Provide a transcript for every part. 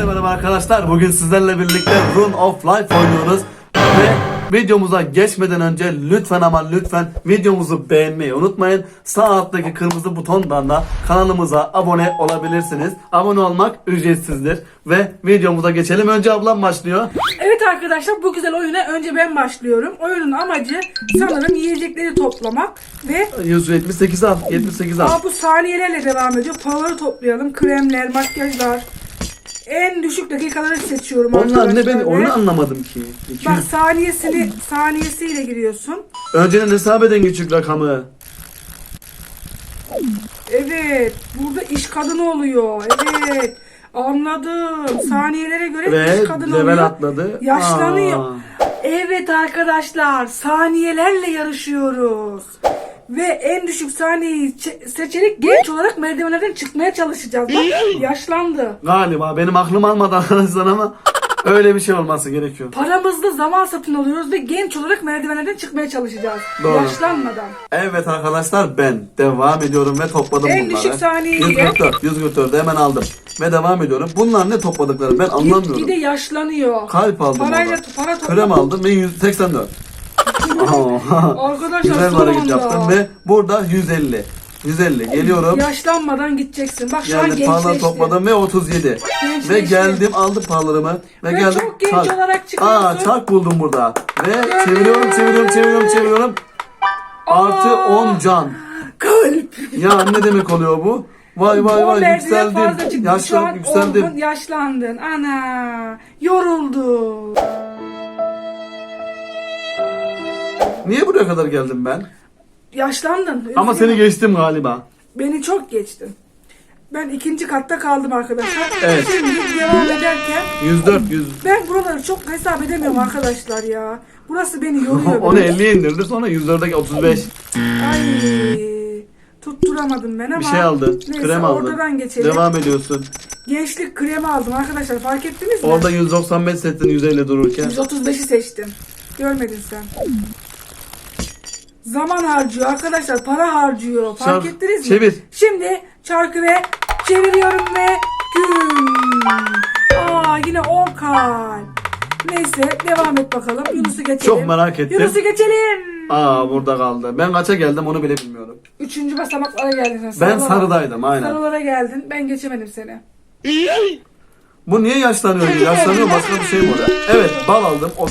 Herkese merhaba arkadaşlar. Bugün sizlerle birlikte Rune of Life oynuyoruz. Ve videomuza geçmeden önce lütfen ama lütfen videomuzu beğenmeyi unutmayın. Sağ alttaki kırmızı butondan da kanalımıza abone olabilirsiniz. Abone olmak ücretsizdir. Ve videomuza geçelim. Önce ablam başlıyor. Evet arkadaşlar bu güzel oyuna önce ben başlıyorum. Oyunun amacı sanırım yiyecekleri toplamak ve 178 al. 78 al. aa, bu saniyelerle devam ediyor. Paraları toplayalım. Kremler, makyajlar. En düşük dakikaları seçiyorum Onlar ne ben oyunu anlamadım ki. 200. Bak saniyesini saniyesiyle giriyorsun. Önceden hesap edin küçük rakamı. Evet. Burada iş kadını oluyor. Evet. Anladım. Saniyelere göre Ve iş kadını level oluyor. atladı. Yaşlanıyor. Aa. Evet arkadaşlar saniyelerle yarışıyoruz. Ve en düşük saniyeyi çe- seçerek genç olarak merdivenlerden çıkmaya çalışacağız. Bak yaşlandı. Galiba benim aklım almadı arkadaşlar ama öyle bir şey olması gerekiyor. Paramızla zaman satın alıyoruz ve genç olarak merdivenlerden çıkmaya çalışacağız. Doğru. Yaşlanmadan. Evet arkadaşlar ben devam ediyorum ve topladım En bunları. düşük saniyeyi de- 144, 144 hemen aldım. Ve devam ediyorum. Bunlar ne topladıkları ben anlamıyorum. Gitgide yaşlanıyor. Kalp aldım Parayla para topla. Krem aldım ve 184. Arkadaşlar Güzel son hareket anda. yaptım ve burada 150. 150 geliyorum. Yaşlanmadan gideceksin. Bak şu an Geldim paraları gençleşti. topladım ve 37. Gençleşti. Ve geldim aldım paralarımı ve, Ve geldim. çok genç olarak çıkıyorsun. Aa çark buldum burada. Ve çeviriyorum çeviriyorum çeviriyorum çeviriyorum. Artı Aa. 10 can. Kalp. Ya ne demek oluyor bu? Vay vay O vay merdiven fazla yükseldim. çıktı. Şu an Yaşlandım yükseldim. olgun, yaşlandın. Ana. Yoruldu. Niye buraya kadar geldim ben? Yaşlandın. Ama Üzgünüm. seni geçtim galiba. Beni çok geçtin. Ben ikinci katta kaldım arkadaşlar. Evet. Şimdi devam ederken 104 100. ben buraları çok hesap edemiyorum arkadaşlar ya. Burası beni yoruyor. Onu biraz. 50'ye indirdi sonra 104'e 35. Ay. Tutturamadım ben ama. Bir şey aldın. Neyse, Krem aldın. Oradan geçelim. Devam ediyorsun. Gençlik kremi aldım arkadaşlar fark ettiniz mi? Orada 195 settin 150 dururken. 135'i seçtim. Görmedin sen. Zaman harcıyor arkadaşlar. Para harcıyor. Fark Çark- ettiniz mi? çevir. Şimdi çarkı ve çeviriyorum ve gün. Aa yine 10 kalp. Neyse devam et bakalım. Yunus'u geçelim. Çok merak ettim. Yunus'u geçelim. Aa burada kaldı. Ben kaça geldim onu bile bilmiyorum. Üçüncü basamaklara geldin sen. Ben Sarılara- sarıdaydım aynen. Sarılara geldin. Ben geçemedim seni. Bu niye yaşlanıyor? Yaşlanıyor başka bir şey mi oluyor? Evet bal aldım. O...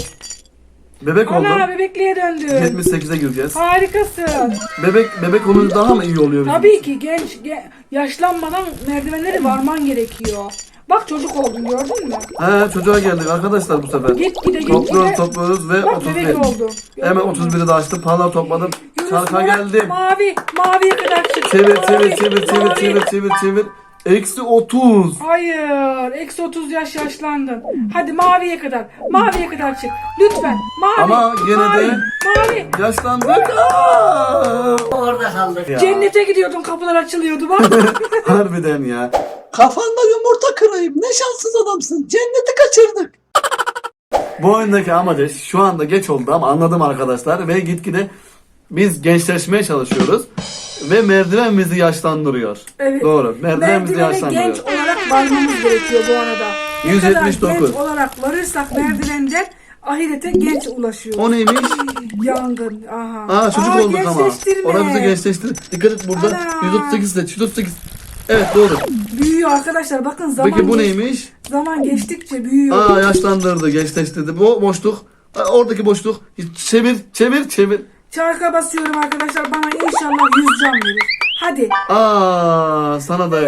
Bebek oldum. Ana bebekliğe döndün. 78'e gireceğiz. Harikasın. Bebek bebek olunca daha mı iyi oluyor bizim? Tabii ki genç, ge- yaşlanmadan merdivenleri varman gerekiyor. Bak çocuk oldun gördün mü? He çocuğa geldik arkadaşlar bu sefer. Git gide git Topluyoruz topluyoruz ve Bak 31. bebek oldu. Hemen 31'i de açtım. Paralar topladım. Yunus Çarka Murat, geldim. Mavi, maviye kadar çık. Çevir çevir çevir çevir çevir çevir çevir. Eksi 30. Hayır, eksi 30 yaş yaşlandın. Hadi maviye kadar, maviye kadar çık. Lütfen, mavi. Ama yine mavi, de- Mavi. Yaşlandık. Aa! Orada kaldık. Ya, Cennete gidiyordun, kapılar açılıyordu bak. Harbiden ya. Kafanda yumurta kırayım. Ne şanssız adamsın. Cenneti kaçırdık. Bu oyundaki amacı şu anda geç oldu ama anladım arkadaşlar ve gitgide biz gençleşmeye çalışıyoruz ve merdiven bizi yaşlandırıyor. Evet. Doğru. Merdiven bizi Merdivene yaşlandırıyor. genç olarak varmamız gerekiyor bu arada. Ne 179. kadar genç olarak varırsak merdivenden ahirete genç ulaşıyoruz. O neymiş? Yangın. Aha. Aa çocuk olduk ama. gençleştirme. Bizi gençleştir. Dikkat et burada. Ana. 138 seç. 138. Evet doğru. Büyüyor arkadaşlar bakın zaman Peki bu geç- neymiş? zaman geçtikçe büyüyor. Aa yaşlandırdı, gençleştirdi. Bu boşluk. Aa, Oradaki boşluk. Çevir, çevir, çevir. Çarka basıyorum arkadaşlar bana inşallah 100 can verir. Hadi. Aa sana da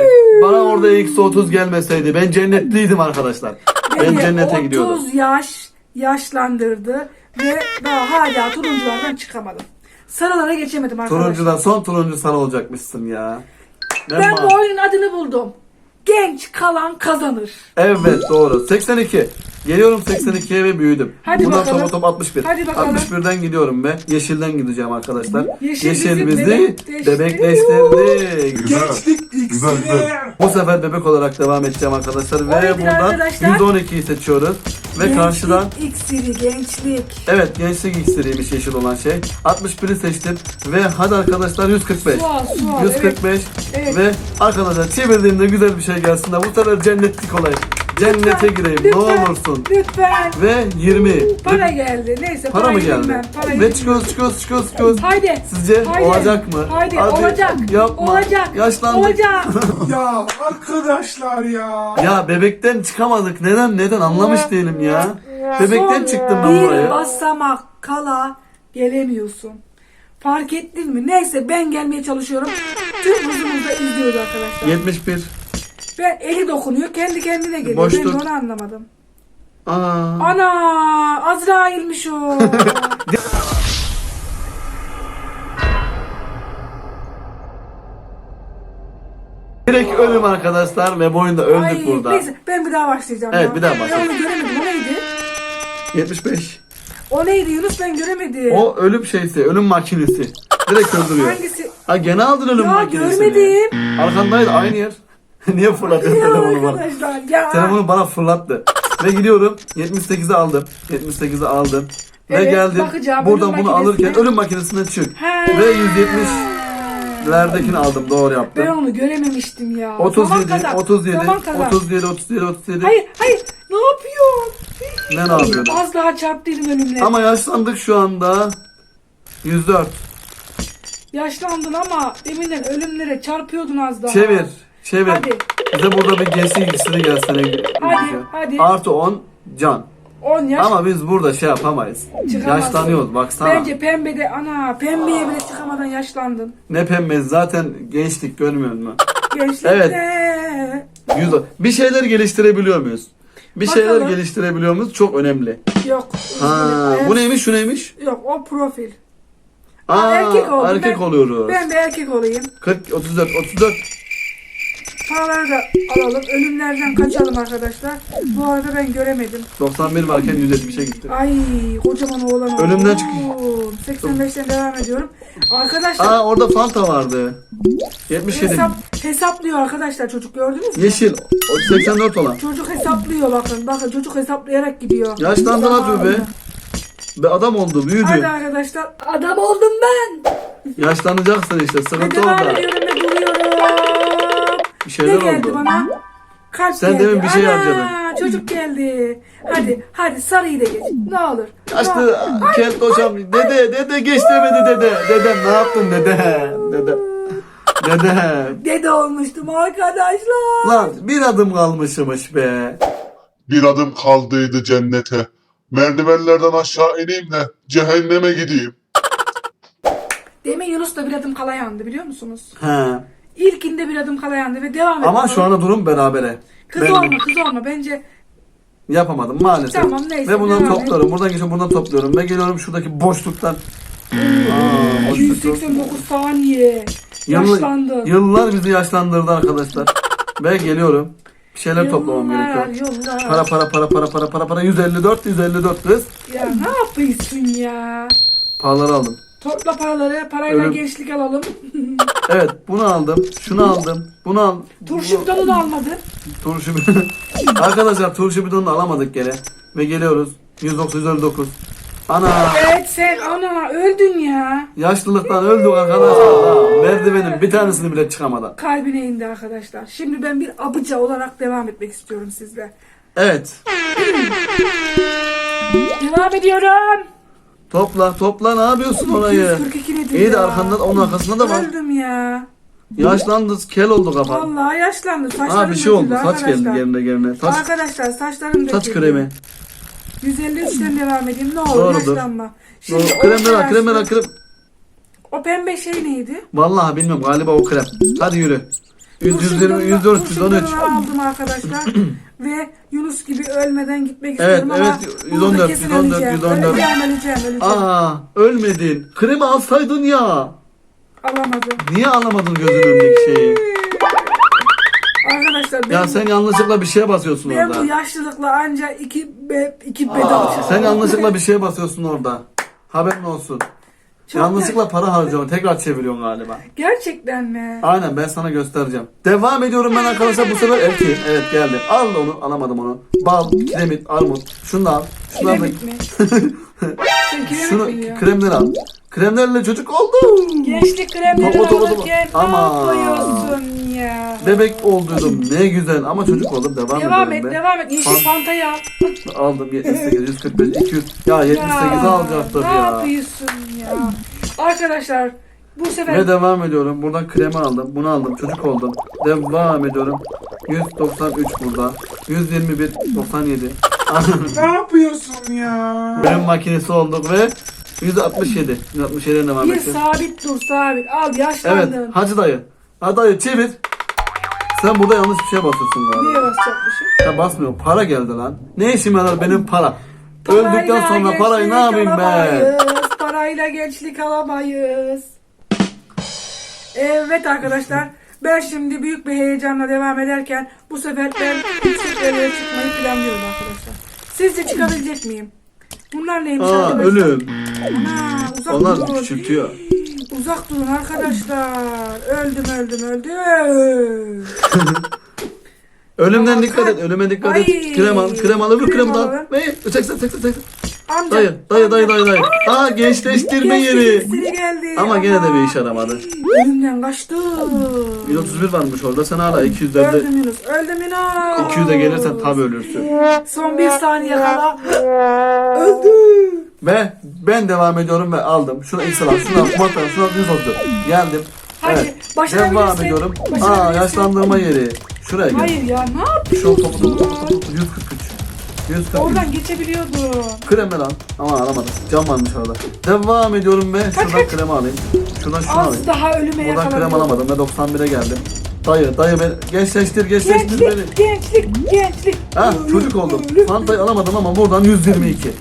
bana orada eksi 30 gelmeseydi ben cennetliydim arkadaşlar. Ben Beni cennete 30 gidiyordum. yaş yaşlandırdı ve daha hala turunculardan çıkamadım. Sarılara geçemedim arkadaşlar. Turuncudan son turuncu sarı olacakmışsın ya. Ben, Ben bu oyunun adını buldum. Genç kalan kazanır. Evet doğru. 82. Geliyorum 82'ye ve büyüdüm. Hadi Bundan bakalım. sonra top 61. Hadi bakalım. 61'den gidiyorum ve yeşilden gideceğim arkadaşlar. Yeşil Yeşil, bizi bizi bebekleştirdi. Güzel. Güzel güzel. Bu sefer bebek olarak devam edeceğim arkadaşlar. Ve Haydi buradan arkadaşlar. 112'yi seçiyoruz. Ve Gençlik karşıdan iksiri gençlik. Evet gençlik iksiriymiş yeşil olan şey. 61'i seçtim ve hadi arkadaşlar 145. Su al, su al, 145 Evet. ve arkadaşlar çevirdiğimde güzel bir şey gelsin de bu sefer cennetlik olayım. Cennete gireyim ne olursun. Lütfen. Ve 20. Para geldi. Neyse Para mı parayı geldi? bilmem, parayı Ve çıkıyoruz çıkıyoruz çıkıyoruz çıkıyoruz. Haydi. Sizce haydi, olacak mı? Haydi, Hadi, olacak. yapma. Olacak. Yaşlandık. Olacak. Ya arkadaşlar ya. Ya bebekten çıkamadık. Neden neden anlamış değilim ya. Bebekten Son çıktım ben bir buraya. basamak kala gelemiyorsun. Fark ettin mi? Neyse ben gelmeye çalışıyorum. Tüm hızımızda izliyoruz arkadaşlar. 71. Ve eli dokunuyor kendi kendine geliyor. Ben Boşluk. de onu anlamadım. Aa. Ana Azrail'miş o. Direkt ölüm arkadaşlar ve bu oyunda öldük Ay, burada. Neyse ben bir daha başlayacağım. Evet, ya. bir daha Ben başla. onu göremedim. O neydi? 75. O neydi Yunus ben göremedim. O ölüm şeysi, ölüm makinesi. Direkt öldürüyor. Hangisi? Ha gene aldın ölüm Ya makinesini. görmedim. Arkandaydı aynı yer. Niye fırlatıyorsun telefonu bana? arkadaşlar ya. Telefonu bana fırlattı. Ve gidiyorum. 78'i aldım. 78'i aldım. Ve Evet, geldim. bakacağım, Buradan ölüm bunu makinesine. alırken ölüm makinesinden çık. He. Ve 170'lerdekini aldım. Doğru yaptım. Ben onu görememiştim ya. Zaman 37, kazan. 37, Zaman kazan. 37, 37, 37. Hayır hayır ne yapıyorsun? Ne ne yapıyordun? Az daha çarptıydım ölümle. Ama yaşlandık şu anda. 104. Yaşlandın ama deminden ölümlere çarpıyordun az daha. Çevir. Çevir. Hadi. Bize burada bir GS ilgisini gelsene. Hadi, hadi. Artı 10 can. 10 yaş Ama biz burada şey yapamayız. çıkamazsın. Yaşlanıyoruz baksana. Bence pembede ana pembeye bile çıkamadan yaşlandın. Ne pembez zaten gençlik görmüyor musun? Gençlikte. Evet. Yüz... Bir şeyler geliştirebiliyor muyuz? Bir şeyler Bakalım. geliştirebiliyor muyuz? Çok önemli. Yok. Ha, bu neymiş şu neymiş? Yok o profil. Aa, erkek oldu. Erkek Ben- oluyoruz. Ben de erkek olayım. 40, 34, 34. Paraları da alalım. Ölümlerden kaçalım arkadaşlar. Bu arada ben göremedim. 91 varken 170'e gitti. Ay kocaman oğlan oldu. Ölümden çık- 85'ten devam ediyorum. Arkadaşlar Aa orada Fanta vardı. 77. hesap, hesaplıyor arkadaşlar çocuk gördünüz mü? Yeşil. O 84 olan. Çocuk hesaplıyor bakın. Bakın çocuk hesaplayarak gidiyor. Yaşlandı lan Zamanında. be. Be adam oldu, büyüdü. Hadi arkadaşlar. Adam oldum ben. Yaşlanacaksın işte, sıkıntı devam orada. ediyorum ve duruyorum. Bir Ne şeyler geldi oldu. bana? Kalp Sen geldi. demin bir şey Ana, harcadın. Çocuk geldi. Hadi hadi sarıyı da geç. Ne olur. Yaşlı kent hocam dede dede geç demedi dede. Dedem ne yaptın dede? Dede. Dede. Dede olmuştum arkadaşlar. Lan bir adım kalmışmış be. Bir adım kaldıydı cennete. Merdivenlerden aşağı ineyim de cehenneme gideyim. Demin Yunus da bir adım kala yandı biliyor musunuz? He. İlkinde bir adım kala yandı ve devam etti. Ama şu anda durum berabere. Kız Ben olma kız olma bence yapamadım maalesef. Tamam, neyse, Ve devam et. topluyorum. Buradan geçiyorum buradan topluyorum. Ve geliyorum şuradaki boşluktan. Aa, boşluk yok. 289 saniye. Yıll- Yaşlandı. Yıllar bizi yaşlandırdı arkadaşlar. Ve geliyorum. Bir şeyler toplamam Yıllar, gerekiyor. yıllar. Para para para para para para para 154 154 kız. Ya ne yapıyorsun ya? Paraları aldım. Topla paraları, parayla Ölüm. gençlik alalım. Evet bunu aldım. Şunu aldım. Bunu al. Turşu bidonu da almadı. Turşu bidonu. Arkadaşlar turşu bidonunu alamadık gene. Ve geliyoruz. 109 159. Ana Evet sen ana öldün ya. yaşlılıktan öldük arkadaşlar. Merdivenin bir tanesini bile çıkamadan. Kalbine indi arkadaşlar. Şimdi ben bir abıca olarak devam etmek istiyorum sizle. Evet. Devam ediyorum. Topla topla ne yapıyorsun orayı? 242 nedir İyi de ya? arkanda onun arkasında da var. Öldüm ya. Yaşlandı kel oldu kafan. Vallahi yaşlandı. Saçlarım Ha bir şey oldu. döküldü Saç geldi arkadaşlar. yerine yerine. Saç, Arkadaşlar saçlarım saç döküldü. kremi. 153'ten devam edeyim. Ne olur Doğrudur. yaşlanma. Şimdi o Kremler al yaşlı- kremler al krem. O pembe şey neydi? Vallahi bilmiyorum galiba o krem. Hadi yürü. 100, Turşu 120, bidonunu- 104, turşu 113. bidonunu aldım arkadaşlar. Ve Yunus gibi ölmeden gitmek Evet, istiyorum ama evet, 114, kesin 114, öleceğim. 114. Öleceğim, öleceğim, öleceğim. Aa ölmedin. Kremi alsaydın ya. Alamadım. Niye alamadın gözünün önündeki şeyi? Arkadaşlar Ya sen yanlışlıkla bir şeye basıyorsun ben bu orada. yaşlılıkla anca iki, be, iki bedel Sen yanlışlıkla bir şeye basıyorsun orada. Haberin olsun. Çok yanlışlıkla para harcıyorsun. Tekrar çeviriyorsun galiba. Gerçekten mi? Aynen ben sana göstereceğim. Devam ediyorum ben arkadaşlar bu sefer erkeğim. Evet geldim. Al onu alamadım onu. Bal, kiremit, armut. Şunu da al. Da Kiremit mi? Şunu kremleri al. Kremlerle çocuk oldu. Gençlik kremleri Topa, topa, topa. alırken Ama. ne yapıyorsun ya? Bebek olduydum ne güzel ama çocuk oldum devam, Devam et, ediyorum devam et. Yeşil fantayı al. Aldım 78, 145, 200. Ya 78 alacaktım ne ya. yapıyorsun ya? Arkadaşlar bu sefer Ve devam ediyorum. Buradan kremi aldım. Bunu aldım. Çocuk oldum. Devam ediyorum. 193 burada. 121, 97. Ne yapıyorsun ya? Ürün makinesi olduk ve 167. 167 devam bir ettim. sabit dur sabit. Al Evet. yaşlandın. Hacı dayı. Hacı dayı çevir. Sen burada yanlış bir şeye basıyorsun Niye galiba. basacakmışım? Ya basmıyor. Para geldi lan. Ne işim yarar benim para? Öldükten Parayla sonra parayı ne yapayım ben? Parayla gençlik alamayız. Evet arkadaşlar. Ben şimdi büyük bir heyecanla devam ederken bu sefer ben yükseklere çıkmayı planlıyorum arkadaşlar. Sizce çıkabilecek miyim? Bunlar neymiş Aa arkadaşlar? ölüm. Ana, uzak Onlar durun. küçültüyor. Uzak durun arkadaşlar. Öldüm öldüm öldüm. Ölümden Aa, dikkat et. kalp. Ölüme dikkat Ay. et. Krem al. Krem al. Öbür Krem krem al. alalım. Ve 80 80 80. Amca. Dayı, dayı, dayı, dayı, dayı. Aa gençleştirme yeri. Gençleştirme geldi. Ama gene de bir iş yaramadı. Ölümden kaçtım. 131 varmış orada. Sen hala 200'lerde Öldüm Yunus. Öldüm Yunus. 200'e gelirsen tabi ölürsün. Son bir saniye kala. Öldüm. Ve ben devam ediyorum ve aldım. Şunu ilk sıra, şunu al, kumata, şunu al, 130. Geldim. Hadi, Evet. başarabilirsin. Devam ediyorum. Aa Başarabilirsin. yaşlandırma yeri. Şuraya gel. Hayır ya ne yapıyorsun? Şu topu topu topu topu 140 Yüz kapı. Oradan geçebiliyordum. Kreme lan. Ama alamadım. Cam varmış orada. Devam ediyorum ve Kaç, şuradan kaç. alayım. Şuradan şunu Az alayım. daha ölüme Buradan krem alamadım ve 91'e geldim. Dayı dayı beni gençleştir gençleştir beni. Gençlik, gençlik, gençlik. Ha çocuk oldum. ölüm. Fantayı alamadım ama buradan 122.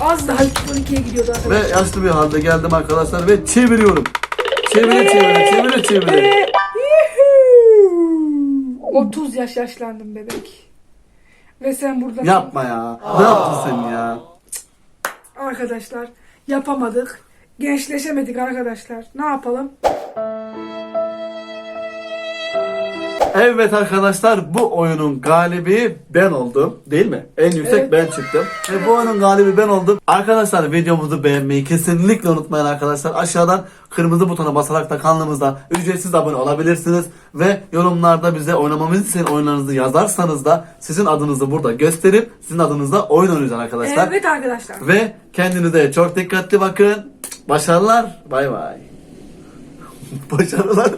Az daha 312'ye gidiyordu Ve arkadaşlar. yaşlı bir halde geldim arkadaşlar ve çeviriyorum. Çevire çevire çevire çevire. Ve... 30 yaş yaşlandım bebek. Ve sen burada Yapma ya. Ne yaptın sen ya? arkadaşlar yapamadık. Gençleşemedik arkadaşlar. Ne yapalım? Evet arkadaşlar bu oyunun galibi ben oldum. Değil mi? En yüksek Evet. ben çıktım. Ve bu oyunun galibi ben oldum. Arkadaşlar videomuzu beğenmeyi kesinlikle unutmayın arkadaşlar. Aşağıdan kırmızı butona basarak da kanalımıza ücretsiz abone olabilirsiniz. Ve yorumlarda bize oynamamız için oyunlarınızı yazarsanız da sizin adınızı burada gösterip sizin adınızla oyun oynayacağız arkadaşlar. Evet arkadaşlar. Ve kendinize çok dikkatli bakın. Başarılar. Bay bay. Başarılar.